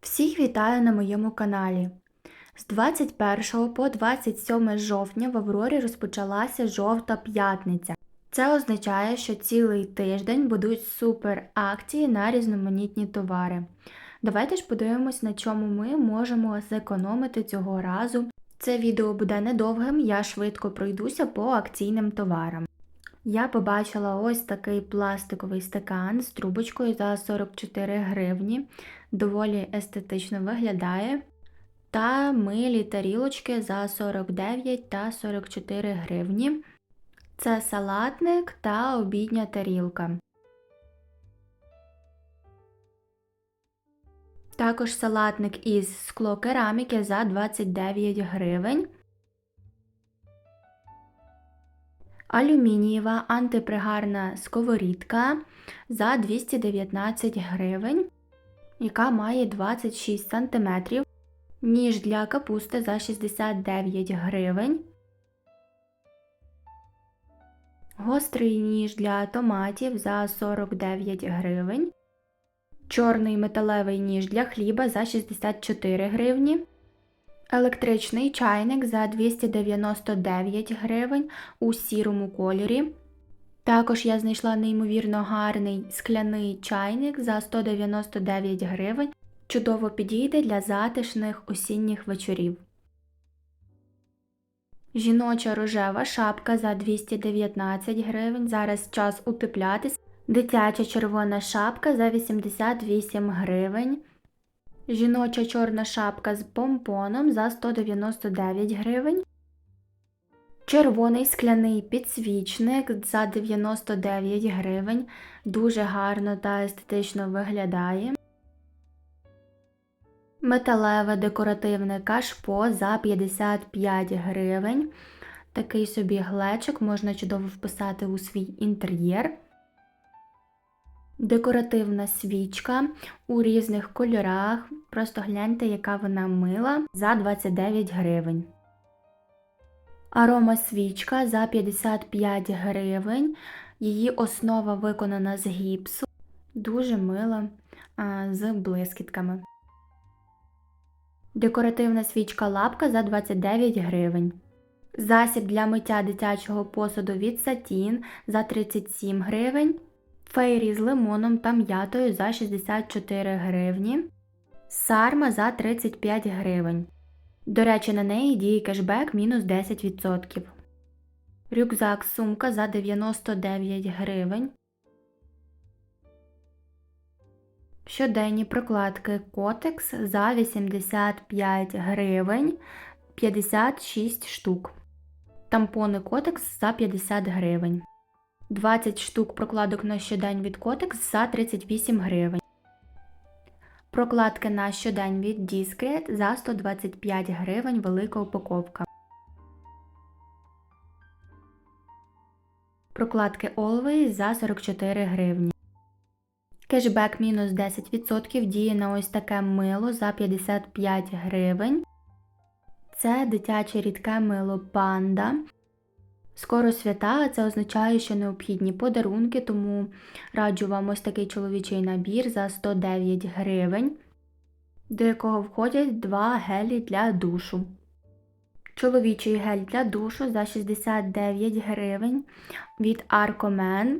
Всіх вітаю на моєму каналі. З 21 по 27 жовтня в Аврорі розпочалася жовта п'ятниця. Це означає, що цілий тиждень будуть супер акції на різноманітні товари. Давайте ж подивимось, на чому ми можемо зекономити цього разу. Це відео буде недовгим, я швидко пройдуся по акційним товарам. Я побачила ось такий пластиковий стакан з трубочкою за 44 гривні. Доволі естетично виглядає. Та милі тарілочки за 49 та 44 гривні. Це салатник та обідня тарілка. Також салатник із склокераміки за 29 гривень. Алюмінієва антипригарна сковорідка за 219 гривень, яка має 26 см. Ніж для капусти за 69 гривень. Гострий ніж для томатів за 49 гривень. Чорний металевий ніж для хліба за 64 гривні. Електричний чайник за 299 гривень у сірому кольорі. Також я знайшла неймовірно гарний скляний чайник за 199 гривень. Чудово підійде для затишних осінніх вечорів. Жіноча рожева шапка за 219 гривень. Зараз час утеплятись. Дитяча червона шапка за 88 гривень. Жіноча чорна шапка з помпоном за 199 гривень. Червоний скляний підсвічник за 99 гривень. Дуже гарно та естетично виглядає. Металеве декоративне кашпо за 55 гривень. Такий собі глечик можна чудово вписати у свій інтер'єр. Декоративна свічка у різних кольорах. Просто гляньте, яка вона мила за 29 гривень. Арома свічка за 55 гривень. Її основа виконана з гіпсу. Дуже мила з блискітками. Декоративна свічка лапка за 29 гривень. Засіб для миття дитячого посуду від Satin за 37 гривень. Фейрі з лимоном та м'ятою за 64 гривні. Сарма за 35 гривень. До речі, на неї діє кешбек мінус 10%. Рюкзак сумка за 99 гривень. Щоденні прокладки Котекс за 85 гривень 56 штук. Тампони Котекс за 50 гривень. 20 штук прокладок на щодень від Котекс за 38 гривень. Прокладки на щодень від Discret за 125 гривень велика упаковка. Прокладки Always за 44 гривні. Кешбек мінус 10% діє на ось таке мило за 55 гривень. Це дитяче рідке мило панда. Скоро свята, це означає, що необхідні подарунки, тому раджу вам ось такий чоловічий набір за 109 гривень, до якого входять два гелі для душу. Чоловічий гель для душу за 69 гривень від Arcomen.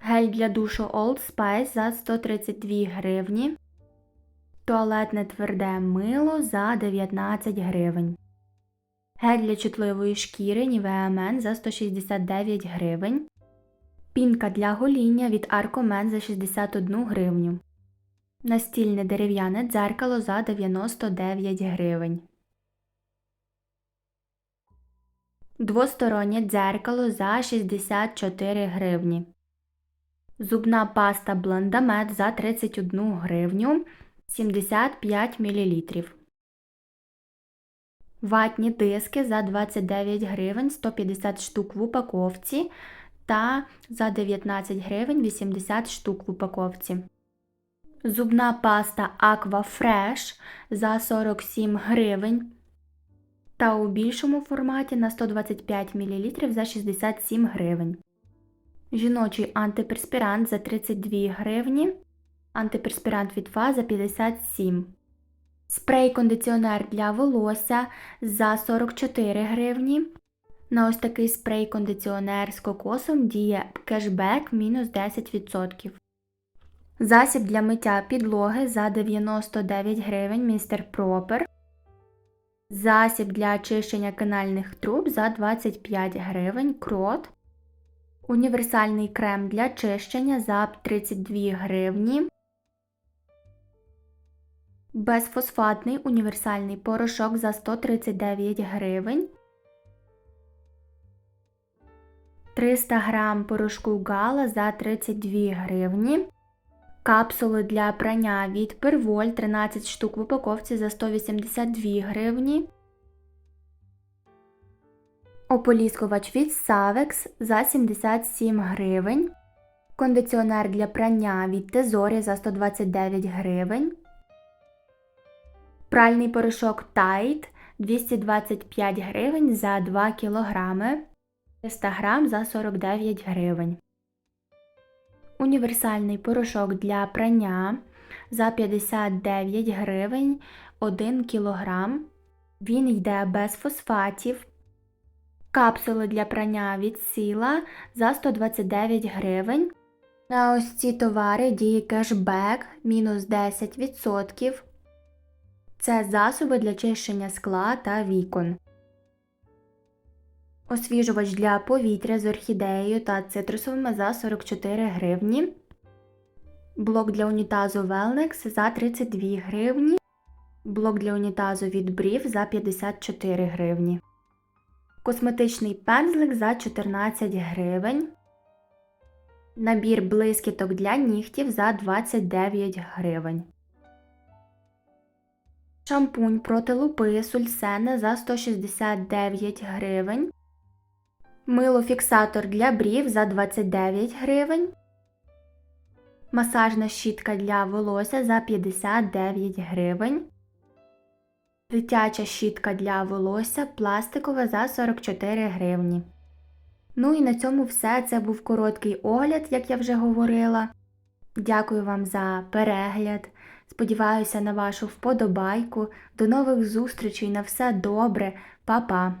Гель для душу Old Spice за 132 гривні. Туалетне тверде мило за 19 гривень. Гель для чутливої шкіри Nivea за 169 гривень. Пінка для гоління від Arcomen за 61 гривню. Настільне дерев'яне дзеркало за 99 гривень. Двостороннє дзеркало за 64 гривні. Зубна паста Блендамет за 31 гривню 75 мл. Ватні диски за 29 гривень 150 штук в упаковці та за 19 гривень 80 штук в упаковці. Зубна паста Aqua Fresh за 47 гривень. Та у більшому форматі на 125 мл за 67 гривень. Жіночий антиперспірант за 32 гривні. Антиперспірант від фа за 57. Спрей-кондиціонер для волосся за 44 гривні. На ось такий спрей-кондиціонер з кокосом діє кешбек мінус 10%. Засіб для миття підлоги за 99 гривень містер Пропер. Засіб для очищення канальних труб за 25 гривень крот. Універсальний крем для чищення за 32 гривні. Безфосфатний універсальний порошок за 139 гривень. 300 грам порошку Гала за 32 гривні. Капсули для прання від Перволь 13 штук в упаковці за 182 гривні. Ополіскувач від Savex за 77 гривень. Кондиціонер для прання від Тезорі за 129 гривень. Пральний порошок Tide 225 гривень за 2 кг. 300 грам за 49 гривень. Універсальний порошок для прання за 59 гривень 1 кг. Він йде без фосфатів. Капсули для прання від сіла за 129 гривень. На ось ці товари діє кешбек мінус 10%. Це засоби для чищення скла та вікон. Освіжувач для повітря з орхідеєю та цитрусовими за 44 гривні. Блок для унітазу Wellnex за 32 гривні. Блок для унітазу від Брів за 54 гривні. Косметичний пензлик за 14 гривень. Набір блискіток для нігтів за 29 гривень. Шампунь проти лупи Сульсене за 169 гривень. Милофіксатор для брів за 29 гривень. Масажна щітка для волосся за 59 гривень. Дитяча щітка для волосся пластикова за 44 гривні. Ну і на цьому все. Це був короткий огляд, як я вже говорила. Дякую вам за перегляд. Сподіваюся на вашу вподобайку. До нових зустрічей. На все добре. Па-па!